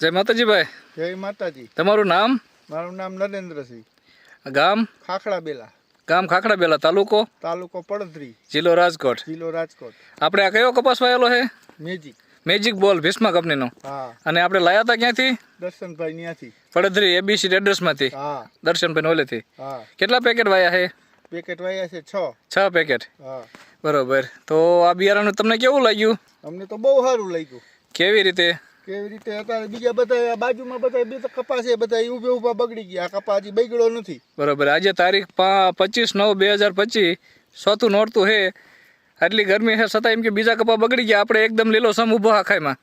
જય માતાજીભાઈ. જય માતાજી. તમારું નામ? મારું નામ નરેન્દ્રસિંહ. ગામ? ખાખડા બેલા. ગામ ખાખડા બેલા તાલુકો? તાલુકો પડધરી. જિલ્લો રાજકોટ. જિલ્લો રાજકોટ. આપણે આ કયો કપાસ વાયેલો છે? મેજિક. મેજિક બોલ ભીષ્મા કંપનીનો. હા. અને આપણે લાયા હતા ક્યાંથી? દર્શનભાઈ ત્યાંથી પડધરી એબીસી ટ્રેડર્સમાંથી હા. દર્શનભાઈ ઓલેથી. હા. કેટલા પેકેટ વાયા છે? પેકેટ વાયા છે છ. છ પેકેટ. હા. બરોબર. તો આ બિયારણનું તમને કેવું લાગ્યું? અમને તો બહુ સારું લાગ્યું. કેવી રીતે? કેવી રીતે અત્યારે બીજા બધા બાજુમાં બધા બે તો કપાસ છે બધા ઉભે ઊભા બગડી ગયા. કપાસ કપા હજી બગડ્યો નથી. બરોબર. આજે તારીખ પચીસ નવ બે હજાર પચીસ. સોતું નોરતું હે. આટલી ગરમી છે છતાં એમ કે બીજા કપા બગડી ગયા. આપણે એકદમ લીલો સમ ઊભો આખાઈમાં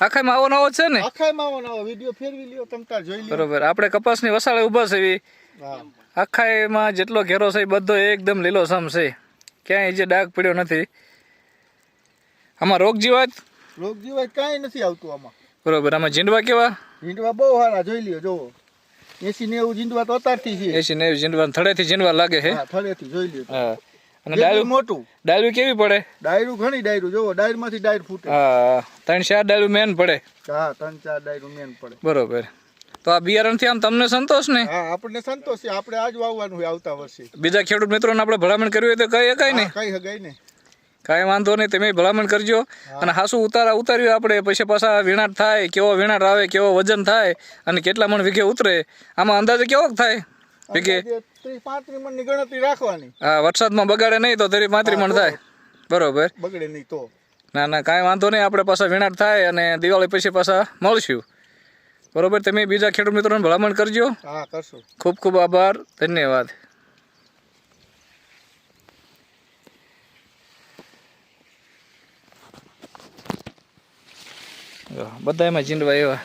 આખાઈમાં આવો નવો છે ને? આખાય આવો નવો વીડિયો ફેરવી લ્યો તમ તાર જોઈ લ્યો. બરોબર. આપણે કપાસની વસાળે ઊભા છે એવી. આખાઈમાં જેટલો ઘેરો છે એ બધો એકદમ લીલો સમ છે. ક્યાંય જે ડાઘ પડ્યો નથી. આમાં રોગ જીવાત રોગ જીવાય કાંઈ નથી આવતું આમાં. બરોબર આમાં જીંડવા કેવા? જીંડવા બહુ સારા જોઈ લ્યો જોવો એસી નેવું જીંડવા તો અતારથી છે. એસી નેવું જીંડવા થડેથી જીંડવા લાગે છે? હા થળેથી જોઈ લ્યો. હા. અને ડાયરું મોટું. ડાયરું કેવી પડે? ડાયરું ઘણી ડાયરું જોવો ડાયરમાંથી ડાયર ફૂટે. હા ત્રણ ચાર ડાયરું મેન પડે. હા ત્રણ ચાર ડાયરું મેન પડે. બરોબર. તો આ બિયારણથી આમ તમને સંતોષ ને? હા આપણને સંતોષ છે. આપણે આજ વાવવાનું હોય આવતા વર્ષે. બીજા ખેડૂત મિત્રોને આપણે ભલામણ કરવી હોય તો કઈ કઈ ને? કઈ હગાય ને? કાંઈ વાંધો નહીં તમે ભલામણ કરજો. અને હાસું ઉતારા ઉતાર્યું આપણે પછી પાછા વીણાટ થાય કેવો વીણાટ આવે કેવો વજન થાય અને કેટલા મણ વીઘે ઉતરે આમાં અંદાજે કેવો થાય? વીઘે? પાંત્રીસ હા વરસાદમાં બગાડે નહીં તો ત્રીસ પાંત્રી મણ થાય. બરોબર. બગડે નહીં તો. ના ના કાંઈ વાંધો નહીં આપણે પાછા વીણાટ થાય અને દિવાળી પછી પાછા મળશું. બરોબર તમે બીજા ખેડૂત મિત્રોને ભલામણ કરજો. હા કરશું. ખૂબ ખૂબ આભાર ધન્યવાદ. બધા એમાં જીંડવા એવા.